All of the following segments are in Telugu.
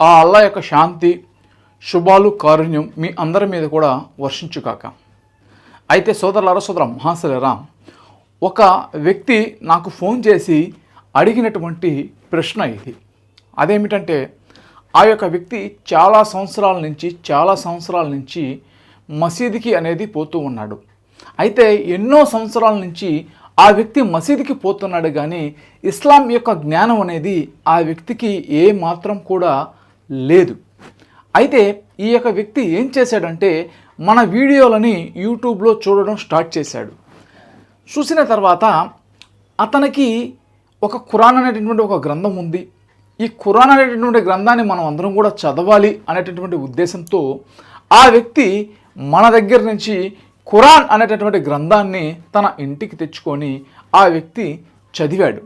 ఆ అల్లా యొక్క శాంతి శుభాలు కారుణ్యం మీ అందరి మీద కూడా వర్షించుకాక అయితే సోదరులారా సోదర మహాశలరా ఒక వ్యక్తి నాకు ఫోన్ చేసి అడిగినటువంటి ప్రశ్న ఇది. అదేమిటంటే ఆ యొక్క వ్యక్తి చాలా సంవత్సరాల నుంచి చాలా సంవత్సరాల నుంచి మసీదుకి అనేది పోతూ ఉన్నాడు. అయితే ఎన్నో సంవత్సరాల నుంచి ఆ వ్యక్తి మసీదుకి పోతున్నాడు కానీ ఇస్లాం యొక్క జ్ఞానం అనేది ఆ వ్యక్తికి ఏ మాత్రం కూడా లేదు. అయితే ఈ యొక్క వ్యక్తి ఏం చేశాడంటే మన వీడియోలని యూట్యూబ్లో చూడడం స్టార్ట్ చేశాడు. చూసిన తర్వాత అతనికి ఒక ఖురాన్ అనేటటువంటి ఒక గ్రంథం ఉంది. ఈ ఖురాన్ అనేటటువంటి గ్రంథాన్ని మనం అందరం కూడా చదవాలి అనేటటువంటి ఉద్దేశంతో ఆ వ్యక్తి మన దగ్గర నుంచి ఖురాన్ అనేటటువంటి గ్రంథాన్ని తన ఇంటికి తెచ్చుకొని ఆ వ్యక్తి చదివాడు.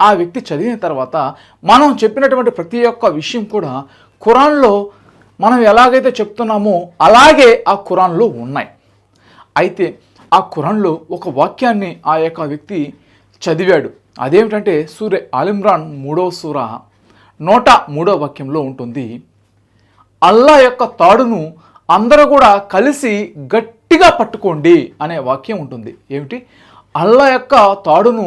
ఆ వ్యక్తి చదివిన తర్వాత మనం చెప్పినటువంటి ప్రతి ఒక్క విషయం కూడా ఖురాన్లో మనం ఎలాగైతే చెప్తున్నామో అలాగే ఆ ఖురాన్లో ఉన్నాయి. అయితే ఆ ఖురాన్లో ఒక వాక్యాన్ని ఆ యొక్క వ్యక్తి చదివాడు. అదేమిటంటే సూర్య ఆలిమ్రాన్ మూడవ సూర నూట మూడవ వాక్యంలో ఉంటుంది. అల్లా యొక్క తాడును అందరూ కూడా కలిసి గట్టిగా పట్టుకోండి అనే వాక్యం ఉంటుంది. ఏమిటి? అల్లా యొక్క తాడును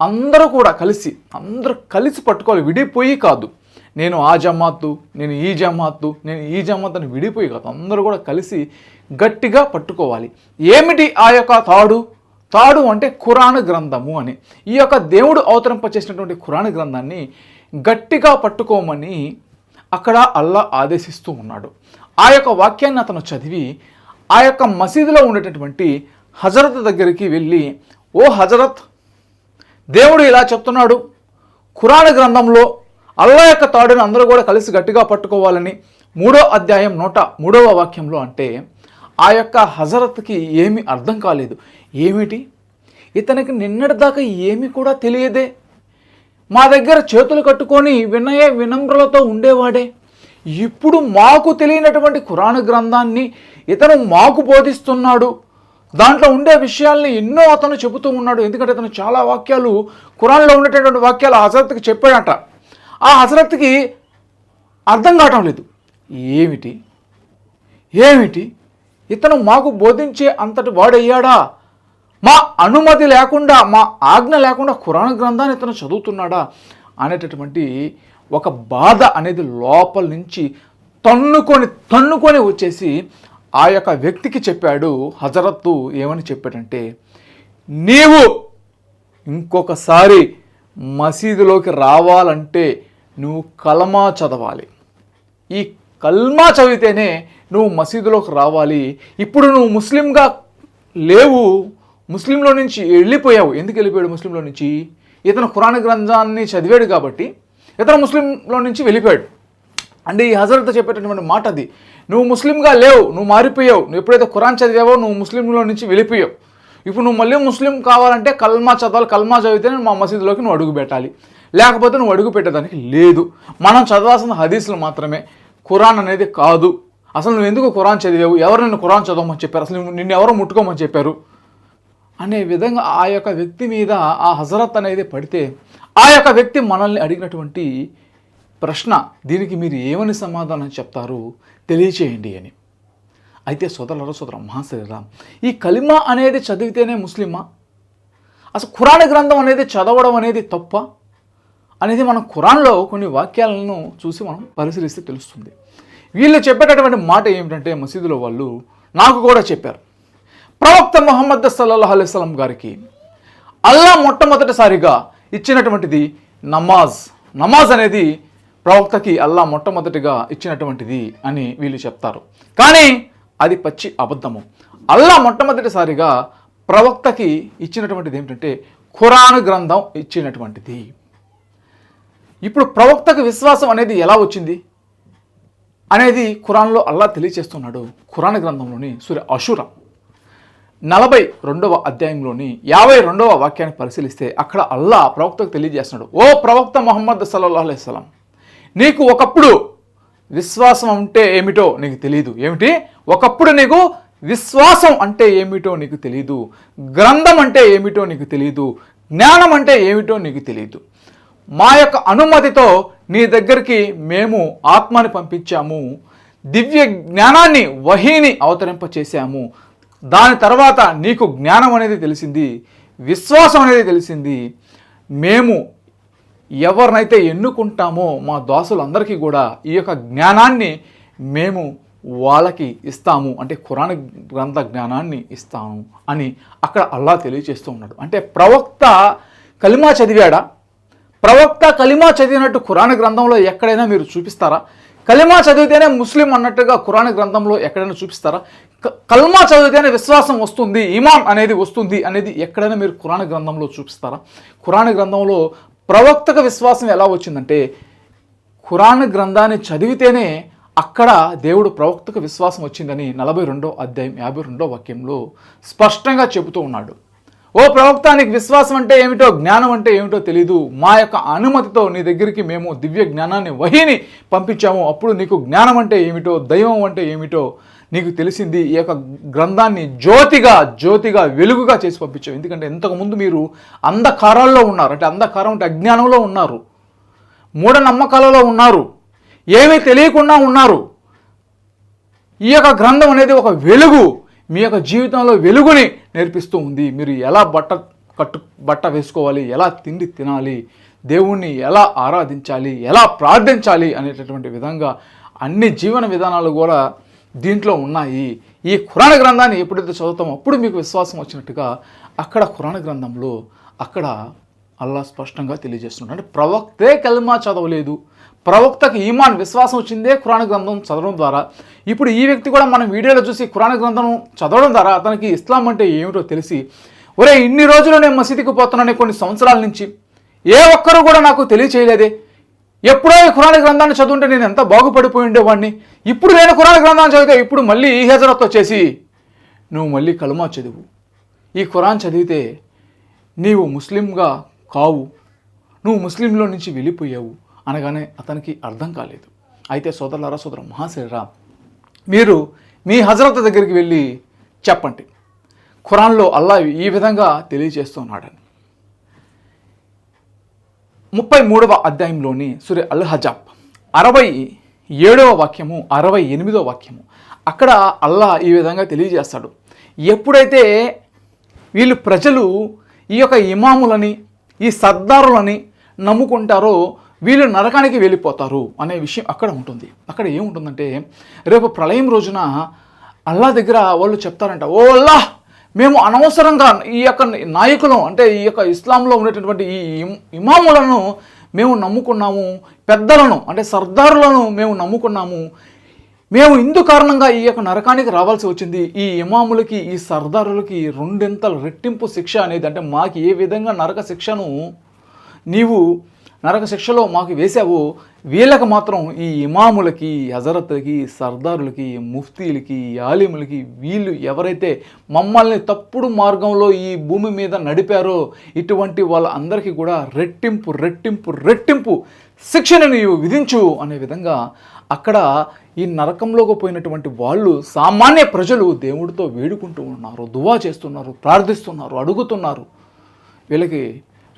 అందరూ కూడా కలిసి అందరూ కలిసి పట్టుకోవాలి. విడిపోయి కాదు. నేను ఆ జమాత్తు నేను ఈ జమాత్తు నేను ఈ జమాత్ అని విడిపోయి కాదు. అందరూ కూడా కలిసి గట్టిగా పట్టుకోవాలి. ఏమిటి ఆ యొక్క తాడు? తాడు అంటే ఖురాన్ గ్రంథము అని. ఈ యొక్క దేవుడు అవతరింపచేసినటువంటి ఖురాన్ గ్రంథాన్ని గట్టిగా పట్టుకోమని అక్కడ అల్లా ఆదేశిస్తూ ఉన్నాడు. ఆ యొక్క వాక్యాన్ని అతను చదివి ఆ యొక్క మసీదులో ఉండేటటువంటి హజరత్ దగ్గరికి వెళ్ళి ఓ హజరత్ దేవుడు ఇలా చెప్తున్నాడు. ఖురాన్ గ్రంథంలో అల్లా యొక్క తాడును అందరూ కూడా కలిసి గట్టిగా పట్టుకోవాలని మూడో అధ్యాయం నూట మూడవ వాక్యంలో అంటే ఆ యొక్క హజరత్కి ఏమి అర్థం కాలేదు. ఏమిటి? ఇతనికి నిన్నటిదాకా ఏమి కూడా తెలియదే. మా దగ్గర చేతులు కట్టుకొని వినయ వినమ్రలతో ఉండేవాడే. ఇప్పుడు మాకు తెలియనటువంటి ఖురాన్ గ్రంథాన్ని ఇతను మాకు బోధిస్తున్నాడు. దాంట్లో ఉండే విషయాల్ని ఎన్నో అతను చెబుతూ ఉన్నాడు. ఎందుకంటే అతను చాలా వాక్యాలు ఖురాన్లో ఉండేటటువంటి వాక్యాలు ఆ హజరత్కి చెప్పాడట. ఆ హజరత్కి అర్థం కావటం లేదు. ఏమిటి? ఏమిటి? ఇతను మాకు బోధించే అంతటి వాడయ్యాడా? మా అనుమతి లేకుండా మా ఆజ్ఞ లేకుండా ఖురాన్ గ్రంథాన్ని ఇతను చదువుతున్నాడా? అనేటటువంటి ఒక బాధ అనేది లోపల నుంచి తన్నుకొని తన్నుకొని వచ్చేసి ఆ యొక్క వ్యక్తికి చెప్పాడు హజరత్తు ఏమని చెప్పాడంటే నీవు ఇంకొకసారి మసీదులోకి రావాలంటే నువ్వు కలమా చదవాలి. ఈ కల్మా చదివితేనే నువ్వు మసీదులోకి రావాలి. ఇప్పుడు నువ్వు ముస్లింగా లేవు ముస్లింలో నుంచి వెళ్ళిపోయావు. ఎందుకు వెళ్ళిపోయాడు ముస్లింలో నుంచి? ఇతను ఖురాన్ గ్రంథాన్ని చదివాడు కాబట్టి ఇతను ముస్లింలో నుంచి వెళ్ళిపోయాడు. అంటే ఈ హజరత్ చెప్పేటటువంటి మాట అది. నువ్వు ముస్లింగా లేవు నువ్వు మారిపోయావు నువ్వు ఎప్పుడైతే ఖురాన్ చదివావో నువ్వు ముస్లింలో నుంచి వెళ్ళిపోయావు. ఇప్పుడు నువ్వు మళ్ళీ ముస్లిం కావాలంటే కల్మా చదవాలి కల్మా చదివితే మా మసీదులోకి నువ్వు అడుగు పెట్టాలి. లేకపోతే నువ్వు అడుగు పెట్టేదానికి లేదు. మనం చదవాల్సిన హదీసులు మాత్రమే. ఖురాన్ అనేది కాదు. అసలు నువ్వు ఎందుకు ఖురాన్ చదివావు? ఎవరు నిన్ను ఖురాన్ చదవమని చెప్పారు? అసలు నిన్ను ఎవరో ముట్టుకోమని చెప్పారు? అనే విధంగా ఆ యొక్క వ్యక్తి మీద ఆ హజరత్ అనేది పడితే ఆ యొక్క వ్యక్తి మనల్ని అడిగినటువంటి ప్రశ్న దీనికి మీరు ఏమని సమాధానం చెప్తారు? తెలియచేయండి అని. అయితే సోదరులరా సోదర మహాశరీరామ్ ఈ కలిమా అనేది చదివితేనే ముస్లిమా? అసలు ఖురాన్ గ్రంథం అనేది చదవడం అనేది తప్ప? అనేది మనం ఖురాన్లో కొన్ని వాక్యాలను చూసి మనం పరిశీలిస్తే తెలుస్తుంది. వీళ్ళు చెప్పేటటువంటి మాట ఏమిటంటే మసీదులో వాళ్ళు నాకు కూడా చెప్పారు. ప్రవక్త మొహమ్మద్ సల్లల్లాహు అలైస్లం గారికి అల్లా మొట్టమొదటిసారిగా ఇచ్చినటువంటిది నమాజ్. నమాజ్ అనేది ప్రవక్తకి అల్లా మొట్టమొదటిగా ఇచ్చినటువంటిది అని వీళ్ళు చెప్తారు. కానీ అది పచ్చి అబద్ధము. అల్లా మొట్టమొదటిసారిగా ప్రవక్తకి ఇచ్చినటువంటిది ఏమిటంటే ఖురాన్ గ్రంథం ఇచ్చినటువంటిది. ఇప్పుడు ప్రవక్తకు విశ్వాసం అనేది ఎలా వచ్చింది? అనేది ఖురాన్లో అల్లా తెలియచేస్తున్నాడు ఖురాన్ గ్రంథంలోని సూర్య అషుర. నలభై రెండవ అధ్యాయంలోని యాభై రెండవ వాక్యాన్ని పరిశీలిస్తే అక్కడ అల్లా ప్రవక్తకు తెలియజేస్తున్నాడు. ఓ ప్రవక్త మొహమ్మద్ సల్లల్లాహు అలైస్లాం నీకు ఒకప్పుడు విశ్వాసం అంటే ఏమిటో నీకు తెలియదు ఏమిటి? ఒకప్పుడు నీకు విశ్వాసం అంటే ఏమిటో నీకు తెలియదు గ్రంథం అంటే ఏమిటో నీకు తెలియదు జ్ఞానం అంటే ఏమిటో నీకు తెలియదు మా యొక్క అనుమతితో నీ దగ్గరికి మేము ఆత్మని పంపించాము. దివ్య జ్ఞానాన్ని వహీని అవతరింప చేశాము దాని తర్వాత నీకు జ్ఞానం అనేది తెలిసింది. విశ్వాసం అనేది తెలిసింది. మేము ఎవరినైతే ఎన్నుకుంటామో మా దాసులందరికీ కూడా ఈ యొక్క జ్ఞానాన్ని మేము వాళ్ళకి ఇస్తాము. అంటే ఖురాన్ గ్రంథ జ్ఞానాన్ని ఇస్తాము అని అక్కడ అల్లా తెలియజేస్తూ ఉన్నాడు. అంటే ప్రవక్త కలిమా చదివాడా? ప్రవక్త కలిమా చదివినట్టు ఖురాన్ గ్రంథంలో ఎక్కడైనా మీరు చూపిస్తారా? కలిమా చదివితేనే ముస్లిం అన్నట్టుగా ఖురాన్ గ్రంథంలో ఎక్కడైనా చూపిస్తారా? క- కల్మా చదివితేనే విశ్వాసం వస్తుంది ఇమాన్ అనేది వస్తుంది అనేది ఎక్కడైనా మీరు ఖురాన్ గ్రంథంలో చూపిస్తారా? ఖురాన్ గ్రంథంలో ప్రవక్తకు విశ్వాసం ఎలా వచ్చిందంటే ఖురాన్ గ్రంథాన్ని చదివితేనే అక్కడ దేవుడు ప్రవక్తకు విశ్వాసం వచ్చిందని నలభై రెండో అధ్యాయం యాభై రెండో వాక్యంలో స్పష్టంగా చెబుతూ ఉన్నాడు. ఓ ప్రవక్త నీకు విశ్వాసం అంటే ఏమిటో జ్ఞానం అంటే ఏమిటో తెలీదు. మా యొక్క అనుమతితో నీ దగ్గరికి మేము దివ్య జ్ఞానాన్ని వహిని పంపించాము. అప్పుడు నీకు జ్ఞానం అంటే ఏమిటో దైవం అంటే ఏమిటో నీకు తెలిసింది ఈ యొక్క గ్రంథాన్ని జ్యోతిగా జ్యోతిగా వెలుగుగా చేసి పంపించావు. ఎందుకంటే ఇంతకుముందు మీరు అంధకారాల్లో ఉన్నారు. అంటే అంధకారం అంటే అజ్ఞానంలో ఉన్నారు. మూఢనమ్మకాలలో ఉన్నారు. ఏమీ తెలియకుండా ఉన్నారు. ఈ యొక్క గ్రంథం అనేది ఒక వెలుగు. మీ యొక్క జీవితంలో వెలుగుని నేర్పిస్తూ ఉంది. మీరు ఎలా బట్ట కట్టు బట్ట వేసుకోవాలి? ఎలా తిండి తినాలి? దేవుణ్ణి ఎలా ఆరాధించాలి? ఎలా ప్రార్థించాలి? అనేటటువంటి విధంగా అన్ని జీవన విధానాలు కూడా దీంట్లో ఉన్నాయి. ఈ ఖురాణ గ్రంథాన్ని ఎప్పుడైతే చదువుతామో అప్పుడు మీకు విశ్వాసం వచ్చినట్టుగా అక్కడ ఖురాణ గ్రంథంలో అక్కడ అల్లా స్పష్టంగా తెలియజేస్తున్నాడు. అంటే ప్రవక్తే కల్మా చదవలేదు. ప్రవక్తకు ఈమాన్ విశ్వాసం వచ్చిందే ఖురాణ గ్రంథం చదవడం ద్వారా. ఇప్పుడు ఈ వ్యక్తి కూడా మనం వీడియోలో చూసి ఖురాణ గ్రంథం చదవడం ద్వారా అతనికి ఇస్లాం అంటే ఏమిటో తెలిసి ఒరే ఇన్ని రోజులు నేను మసీదుకి పోతున్నాను కొన్ని సంవత్సరాల నుంచి. ఏ ఒక్కరు కూడా నాకు తెలియచేయలేదే. ఎప్పుడో ఈ ఖురాన్ గ్రంథాన్ని చదువుంటే నేను ఎంత బాగుపడిపోయి ఉండేవాడిని ఇప్పుడు నేను ఖురాన్ గ్రంథాన్ని చదివితే ఇప్పుడు మళ్ళీ ఈ హెజరత్ వచ్చేసి నువ్వు మళ్ళీ కలుమా చదువు. ఈ ఖురాన్ చదివితే నీవు ముస్లింగా కావు. నువ్వు ముస్లింలో నుంచి వెళ్ళిపోయావు. అనగానే అతనికి అర్థం కాలేదు. అయితే సోదరులారా సోదరు మహాశరీరా మీరు మీ హజరత్ దగ్గరికి వెళ్ళి చెప్పండి. ఖురాన్లో అల్లా ఈ విధంగా తెలియజేస్తున్నాడని ముప్పై మూడవ అధ్యాయంలోని సూర్య అల్ హజాబ్. అరవై ఏడవ వాక్యము అరవై ఎనిమిదవ వాక్యము. అక్కడ అల్లా ఈ విధంగా తెలియజేస్తాడు. ఎప్పుడైతే వీళ్ళు ప్రజలు ఈ యొక్క ఇమాములని ఈ సర్దారులని నమ్ముకుంటారో వీళ్ళు నరకానికి వెళ్ళిపోతారు అనే విషయం అక్కడ ఉంటుంది. అక్కడ ఏముంటుందంటే రేపు ప్రళయం రోజున అల్లా దగ్గర వాళ్ళు చెప్తారంట ఓ అల్లా మేము అనవసరంగా ఈ యొక్క నాయకులు అంటే ఈ యొక్క ఇస్లాంలో ఉండేటటువంటి ఈ ఇమాములను మేము నమ్ముకున్నాము పెద్దలను అంటే సర్దారులను మేము నమ్ముకున్నాము. మేము ఇందు కారణంగా ఈ యొక్క నరకానికి రావాల్సి వచ్చింది. ఈ ఇమాములకి ఈ సర్దారులకి రెండింతల రెట్టింపు శిక్ష అనేది అంటే మాకు ఏ విధంగా నరక శిక్షను నీవు నరక శిక్షలో మాకు వేశావో వీళ్ళకి మాత్రం ఈ ఇమాములకి హజరత్లకి సర్దారులకి ముఫ్తీలకి ఆలిములకి వీళ్ళు ఎవరైతే మమ్మల్ని తప్పుడు మార్గంలో ఈ భూమి మీద నడిపారో ఇటువంటి వాళ్ళందరికీ కూడా రెట్టింపు రెట్టింపు రెట్టింపు శిక్షణ నీవు విధించు అనే విధంగా అక్కడ ఈ నరకంలోకి పోయినటువంటి వాళ్ళు సామాన్య ప్రజలు దేవుడితో వేడుకుంటూ ఉన్నారు దువా చేస్తున్నారు ప్రార్థిస్తున్నారు అడుగుతున్నారు. వీళ్ళకి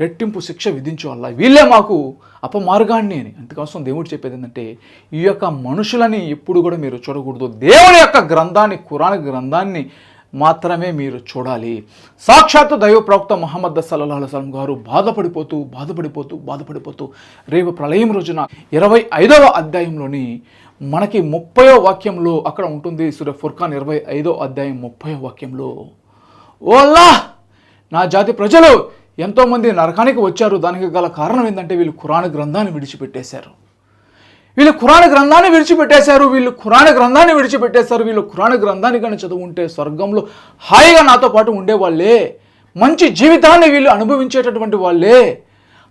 రెట్టింపు శిక్ష విధించు వల్ల వీళ్ళే మాకు అపమార్గాన్ని అని. అందుకోసం దేవుడు చెప్పేది ఏంటంటే ఈ యొక్క మనుషులని ఎప్పుడు కూడా మీరు చూడకూడదు. దేవుని యొక్క గ్రంథాన్ని కురాన్ గ్రంథాన్ని మాత్రమే మీరు చూడాలి. సాక్షాత్తు దైవ ప్రవక్త మహమ్మద్ సల్లాహు అలైస్లం గారు బాధపడిపోతూ బాధపడిపోతూ బాధపడిపోతూ రేపు ప్రళయం రోజున ఇరవై ఐదవ అధ్యాయంలోని మనకి ముప్పయో వాక్యంలో అక్కడ ఉంటుంది సూర్య ఫుర్ఖాన్ ఇరవై ఐదో అధ్యాయం ముప్పయో వాక్యంలో. ఓల్లా నా జాతి ప్రజలు ఎంతోమంది నరకానికి వచ్చారు. దానికి గల కారణం ఏంటంటే వీళ్ళు ఖురాన్ గ్రంథాన్ని విడిచిపెట్టేశారు. వీళ్ళు ఖురాన్ గ్రంథాన్ని విడిచిపెట్టేశారు. వీళ్ళు ఖురాన్ గ్రంథాన్ని విడిచిపెట్టేశారు. వీళ్ళు ఖురాన్ గ్రంథాన్ని కానీ చదువుంటే స్వర్గంలో హాయిగా నాతో పాటు ఉండేవాళ్ళే మంచి జీవితాన్ని వీళ్ళు అనుభవించేటటువంటి వాళ్ళే.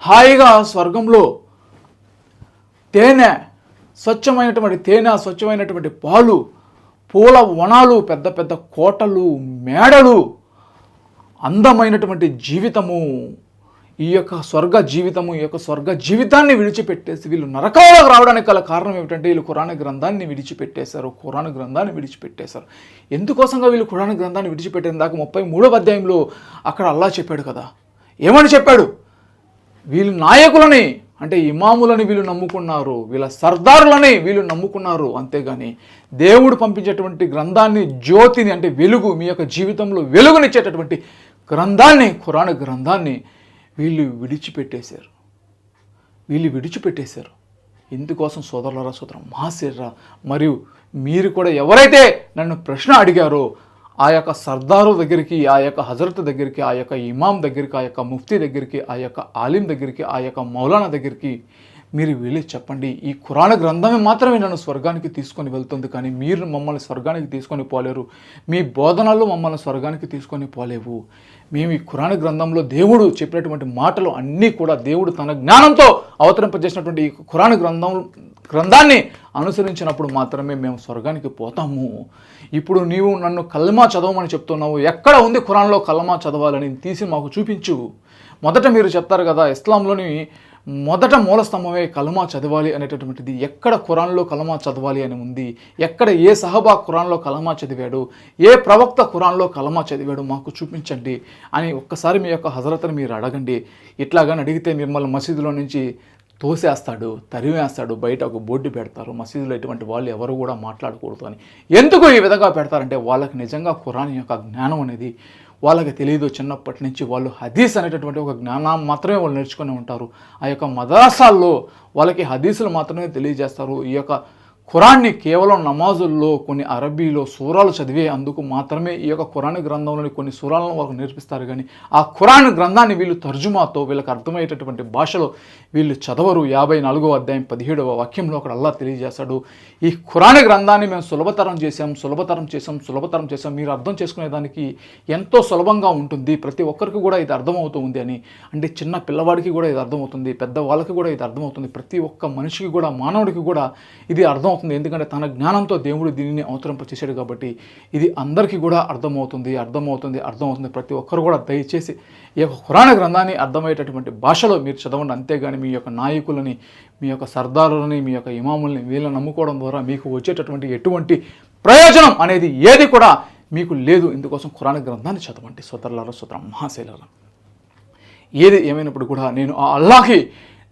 హాయిగా స్వర్గంలో తేనె స్వచ్ఛమైనటువంటి తేనె స్వచ్ఛమైనటువంటి పాలు పూల వనాలు పెద్ద పెద్ద కోటలు మేడలు అందమైనటువంటి జీవితము ఈ యొక్క స్వర్గ జీవితము ఈ యొక్క స్వర్గ జీవితాన్ని విడిచిపెట్టేసి వీళ్ళు నరకంలోకి రావడానికి గల కారణం ఏమిటంటే వీళ్ళు ఖురాన్ గ్రంథాన్ని విడిచిపెట్టేశారు. ఖురాన్ గ్రంథాన్ని విడిచిపెట్టేశారు. ఎందుకోసంగా వీళ్ళు ఖురాన్ గ్రంథాన్ని విడిచిపెట్టిన దాకా ముప్పై మూడవ అధ్యాయంలో అక్కడ అల్లా చెప్పాడు కదా. ఏమని చెప్పాడు? వీళ్ళు నాయకులని అంటే ఇమాములని వీళ్ళు నమ్ముకున్నారు వీళ్ళ సర్దారులని వీళ్ళు నమ్ముకున్నారు. అంతేగాని దేవుడు పంపించేటువంటి గ్రంథాన్ని జ్యోతిని అంటే వెలుగు మీ యొక్క జీవితంలో వెలుగునిచ్చేటటువంటి గ్రంథాన్ని ఖురాన్ గ్రంథాన్ని వీళ్ళు విడిచిపెట్టేశారు. వీళ్ళు విడిచిపెట్టేశారు. ఇందుకోసం సోదరులరా సోదరం మహాశీర్రా మరియు మీరు కూడా ఎవరైతే నన్ను ప్రశ్న అడిగారో ఆ యొక్క సర్దారు దగ్గరికి ఆ యొక్క హజరత్ దగ్గరికి ఆ యొక్క ఇమాం దగ్గరికి ఆ యొక్క ముఫ్తీ దగ్గరికి ఆ యొక్క ఆలిం దగ్గరికి ఆ యొక్క మౌలానా దగ్గరికి మీరు వెళ్ళి చెప్పండి. ఈ ఖురాన్ గ్రంథమే మాత్రమే నన్ను స్వర్గానికి తీసుకొని వెళ్తుంది కానీ మీరు మమ్మల్ని స్వర్గానికి తీసుకొని పోలేరు. మీ బోధనలు మమ్మల్ని స్వర్గానికి తీసుకొని పోలేవు. మేము ఈ ఖురాన్ గ్రంథంలో దేవుడు చెప్పినటువంటి మాటలు అన్నీ కూడా దేవుడు తన జ్ఞానంతో అవతరింపజేసినటువంటి ఈ ఖురాన్ గ్రంథం గ్రంథాన్ని అనుసరించినప్పుడు మాత్రమే మేము స్వర్గానికి పోతాము. ఇప్పుడు నీవు నన్ను కల్మా చదవమని చెప్తున్నావు. ఎక్కడ ఉంది ఖురాన్లో కల్మా చదవాలని తీసి మాకు చూపించు. మొదట మీరు చెప్తారు కదా ఇస్లాంలోని మొదట మూలస్తంభమే కలమా చదవాలి అనేటటువంటిది ఎక్కడ ఖురాన్లో కలమా చదవాలి అని ఉంది? ఎక్కడ ఏ సహబా ఖురాన్లో కలమా చదివాడు? ఏ ప్రవక్త ఖురాన్లో కలమా చదివాడు? మాకు చూపించండి అని ఒక్కసారి మీ యొక్క హజరత్ని మీరు అడగండి. ఇట్లాగని అడిగితే మిమ్మల్ని మసీదులో నుంచి తోసేస్తాడు తరివేస్తాడు బయట ఒక బోర్డు పెడతారు. మసీదులో ఇటువంటి వాళ్ళు ఎవరు కూడా మాట్లాడకూడదు అని. ఎందుకు ఈ విధంగా పెడతారంటే వాళ్ళకి నిజంగా ఖురాన్ యొక్క జ్ఞానం అనేది వాళ్ళకి తెలియదు చిన్నప్పటి నుంచి వాళ్ళు హదీస్ అనేటటువంటి ఒక జ్ఞానం మాత్రమే వాళ్ళు నేర్చుకుని ఉంటారు. ఆ యొక్క మదరసాల్లో వాళ్ళకి హదీసులు మాత్రమే తెలియజేస్తారు. ఈ యొక్క ఖురాన్ని కేవలం నమాజుల్లో కొన్ని అరబీలో సూరాలు చదివే అందుకు మాత్రమే ఈ యొక్క ఖురాన్ గ్రంథంలోని కొన్ని సూరాలను వాళ్ళకు నేర్పిస్తారు. కానీ ఆ ఖురాన్ గ్రంథాన్ని వీళ్ళు తర్జుమాతో వీళ్ళకి అర్థమయ్యేటటువంటి భాషలో వీళ్ళు చదవరు. యాభై నాలుగో అధ్యాయం పదిహేడవ వాక్యంలో అక్కడ అల్లా తెలియజేస్తాడు ఈ ఖురాన్ గ్రంథాన్ని మేము సులభతరం చేసాం సులభతరం చేసాం సులభతరం చేసాం మీరు అర్థం చేసుకునేదానికి ఎంతో సులభంగా ఉంటుంది. ప్రతి ఒక్కరికి కూడా ఇది అర్థమవుతుంది అని. అంటే చిన్న పిల్లవాడికి కూడా ఇది అర్థమవుతుంది పెద్దవాళ్ళకి కూడా ఇది అర్థమవుతుంది. ప్రతి ఒక్క మనిషికి కూడా మానవుడికి కూడా ఇది అర్థం అర్థమవుతుంది ఎందుకంటే తన జ్ఞానంతో దేవుడు దీనిని అవతరింప చేశాడు కాబట్టి ఇది అందరికీ కూడా అర్థమవుతుంది అర్థమవుతుంది అర్థమవుతుంది. ప్రతి ఒక్కరు కూడా దయచేసి ఈ యొక్క ఖురాణ గ్రంథాన్ని అర్థమయ్యేటటువంటి భాషలో మీరు చదవండి. అంతేగాని మీ యొక్క నాయకులని మీ యొక్క సర్దారులని మీ యొక్క ఇమాముల్ని వీళ్ళని నమ్ముకోవడం ద్వారా మీకు వచ్చేటటువంటి ఎటువంటి ప్రయోజనం అనేది ఏది కూడా మీకు లేదు. ఇందుకోసం కురాణ గ్రంథాన్ని చదవండి. సోదరులారా సోదర మహాశైలారా. ఏది ఏమైనప్పుడు కూడా నేను ఆ అల్లాహకి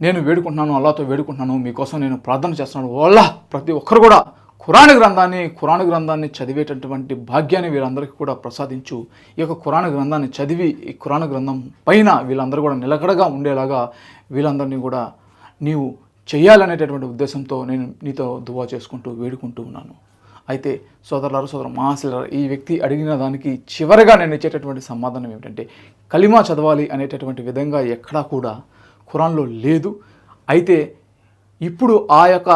నేను వేడుకుంటున్నాను అల్లాతో వేడుకుంటున్నాను మీకోసం నేను ప్రార్థన చేస్తున్నాను. వల్ల! ప్రతి ఒక్కరు కూడా ఖురాన్ గ్రంథాన్ని ఖురాన్ గ్రంథాన్ని చదివేటటువంటి భాగ్యాన్ని వీళ్ళందరికీ కూడా ప్రసాదించు. ఈ యొక్క ఖురాన్ గ్రంథాన్ని చదివి ఈ ఖురాన్ గ్రంథం పైన వీళ్ళందరూ కూడా నిలకడగా ఉండేలాగా వీళ్ళందరినీ కూడా నీవు చేయాలనేటటువంటి ఉద్దేశంతో నేను నీతో దువా చేసుకుంటూ వేడుకుంటూ ఉన్నాను. అయితే సోదరులారు సోదరు మహాశిలరు ఈ వ్యక్తి అడిగిన దానికి చివరిగా నేను ఇచ్చేటటువంటి సమాధానం ఏమిటంటే కలిమా చదవాలి అనేటటువంటి విధంగా ఎక్కడా కూడా ఖురాన్లో లేదు. అయితే ఇప్పుడు ఆ యొక్క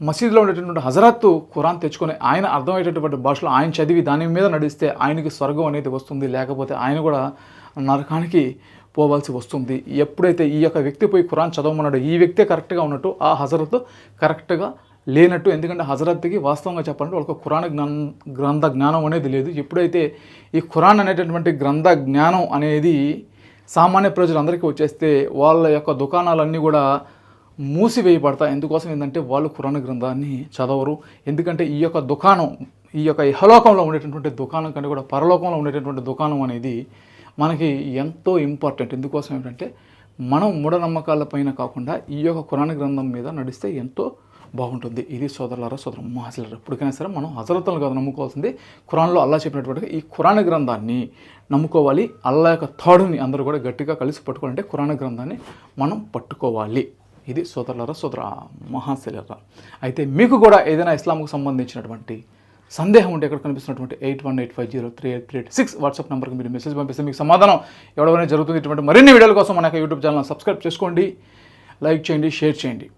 మసీదులో ఉండేటటువంటి హజరత్తు ఖురాన్ తెచ్చుకొని ఆయన అర్థమయ్యేటటువంటి భాషలో ఆయన చదివి దాని మీద నడిస్తే ఆయనకి స్వర్గం అనేది వస్తుంది. లేకపోతే ఆయన కూడా నరకానికి పోవాల్సి వస్తుంది. ఎప్పుడైతే ఈ యొక్క వ్యక్తి పోయి ఖురాన్ చదవమన్నాడో ఈ వ్యక్తే కరెక్ట్గా ఉన్నట్టు ఆ హజరత్ కరెక్ట్గా లేనట్టు. ఎందుకంటే హజరత్కి వాస్తవంగా చెప్పాలంటే వాళ్ళకి ఖురాన్ జ్ఞాన గ్రంథ జ్ఞానం అనేది లేదు. ఎప్పుడైతే ఈ ఖురాన్ అనేటటువంటి గ్రంథ జ్ఞానం అనేది సామాన్య ప్రజలందరికీ వచ్చేస్తే వాళ్ళ యొక్క దుకాణాలన్నీ కూడా మూసివేయబడతాయి. ఎందుకోసం ఏంటంటే వాళ్ళు కురాణ గ్రంథాన్ని చదవరు. ఎందుకంటే ఈ యొక్క దుకాణం ఈ యొక్క ఇహలోకంలో ఉండేటటువంటి దుకాణం కంటే కూడా పరలోకంలో ఉండేటటువంటి దుకాణం అనేది మనకి ఎంతో ఇంపార్టెంట్. ఎందుకోసం ఏంటంటే మనం మూఢనమ్మకాల పైన కాకుండా ఈ యొక్క కురాణ గ్రంథం మీద నడిస్తే ఎంతో బాగుంటుంది. ఇది సోదరులారా సోదరు మహాశిలరు ఎప్పటికైనా సరే మనం హజరత్తులు కాదు నమ్ముకోవాల్సింది ఖురాన్లో అల్లా చెప్పినటువంటి ఈ ఖురాన్ గ్రంథాన్ని నమ్ముకోవాలి. అల్లా యొక్క థాడుని అందరూ కూడా గట్టిగా కలిసి పట్టుకోవాలంటే ఖురాన్ గ్రంథాన్ని మనం పట్టుకోవాలి. ఇది సోదరులారా సోదర మహాశిలరా. అయితే మీకు కూడా ఏదైనా ఇస్లాంకు సంబంధించినటువంటి సందేహం ఉంటే ఇక్కడ కనిపిస్తున్నటువంటి eight one eight five zero three eight three eight six WhatsApp నెంబర్కి మీరు మెసేజ్ పంపిస్తే మీకు సమాధానం ఎవరైనా జరుగుతుంది. ఇటువంటి మరిన్ని వీడియోల కోసం మన యొక్క యూట్యూబ్ ఛానల్ సబ్స్క్రైబ్ చేసుకోండి. లైక్ చేయండి షేర్ చేయండి.